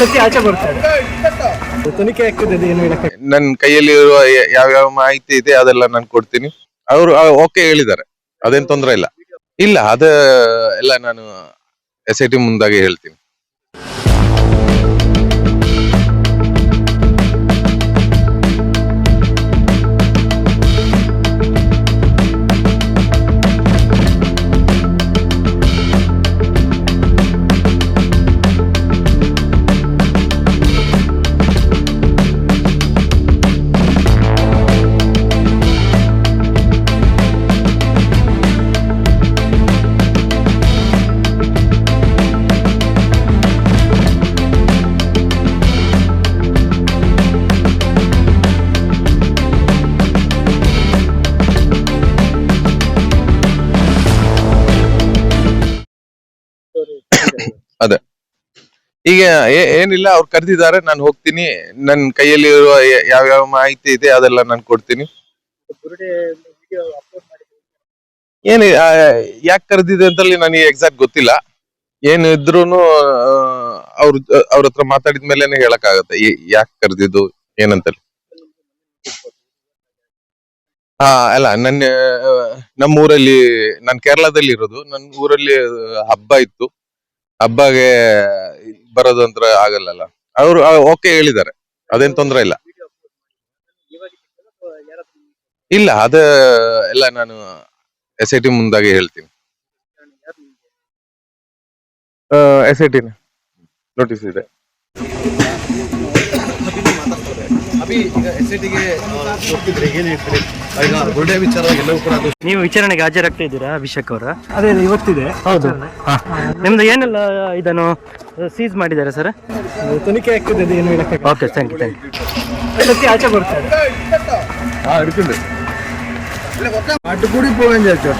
ಸತ್ಯ ಆಚೆ ಬರ್ತಾರೆ. ತನಿಖೆ ಆಗ್ತದೆ, ಏನು ಹೇಳಕ್ಕೆ ನನ್ನ ಕೈಯಲ್ಲಿ ಇರುವ ಯಾವ್ಯಾವ ಯಾವ ಮಾಹಿತಿ ಇದೆ, ಅದೆಲ್ಲ ನಾನು ಕೊಡ್ತೀನಿ. ಅವರು ಓಕೆ ಹೇಳಿದ್ದಾರೆ. ಅದೇನ್ ತೊಂದ್ರೆ ಇಲ್ಲ. ಇಲ್ಲ, ಅದ ಎಲ್ಲ ನಾನು ಎಸ್ ಐ ಟಿ ಮುಂದಾಗಿ ಹೇಳ್ತೀನಿ. ಅದೇ. ಈಗ ಏನಿಲ್ಲ, ಅವ್ರು ಕರೆದಿದ್ದಾರೆ, ನಾನು ಹೋಗ್ತೀನಿ. ನನ್ನ ಕೈಯಲ್ಲಿ ಇರುವ ಯಾವ ಯಾವ ಮಾಹಿತಿ ಇದೆ, ಅದೆಲ್ಲ ನಾನು ಕೊಡ್ತೀನಿ. ಏನು ಯಾಕೆ ಕರೆದಿದೆ ಅಂತಲ್ಲಿ ನನಗೆ ಎಕ್ಸಾಕ್ಟ್ ಗೊತ್ತಿಲ್ಲ. ಏನು ಇದ್ರೂನು ಅವ್ರ ಅವ್ರ ಹತ್ರ ಮಾತಾಡಿದ ಮೇಲೆನೆ ಹೇಳಕ್ಕಾಗತ್ತೆ. ಯಾಕೆ ಕರೆದಿದ್ದು ಏನಂತಲ್ಲಿ ಹಾ, ಅಲ್ಲ, ನನ್ನ ನಮ್ಮ ಊರಲ್ಲಿ ನಾನು ಕೇರಳದಲ್ಲಿ ಇರೋದು. ನನ್ನ ಊರಲ್ಲಿ ಹಬ್ಬ ಇತ್ತು. ಹಬ್ಬಗೆ ಬರೋದು ಅಂತ ಆಗಲ್ಲಲ್ಲ? ಅವರು ಓಕೆ ಹೇಳಿದ್ದಾರೆ. ಅದೇನ್ ತೊಂದ್ರೆ ಇಲ್ಲ. ಇಲ್ಲ, ಅದ ಎಲ್ಲ ನಾನು ಎಸ್ ಐ ಟಿ ಮುಂದಾಗಿ ಹೇಳ್ತೀನಿ. ಎಸ್ ಐ ಟಿ ನೋಟಿಸ್ ಇದೆ. ನೀವು ವಿಚಾರಣೆಗೆ ಹಾಜರಾಗ್ತಾ ಇದ್ದೀರಾ ಅಭಿಷೇಕ್ ಅವರ? ಅದೇ ಇವತ್ತಿದೆ. ಹೌದು. ನಿಮ್ದು ಏನೆಲ್ಲ ಇದನ್ನು ಸೀಸ್ ಮಾಡಿದ್ದಾರೆ ಸರ್? ತನಿಖೆ ಆಗ್ತದೆ okay thank you thank you ಆಚೆ ಬರ್ತಾರೆ ಹಾಂ ಹಿಡ್ಕೊಂಡು. ಅಟ್ಕೂಡಿ ಪೋಗಂಜ ಚೋಟ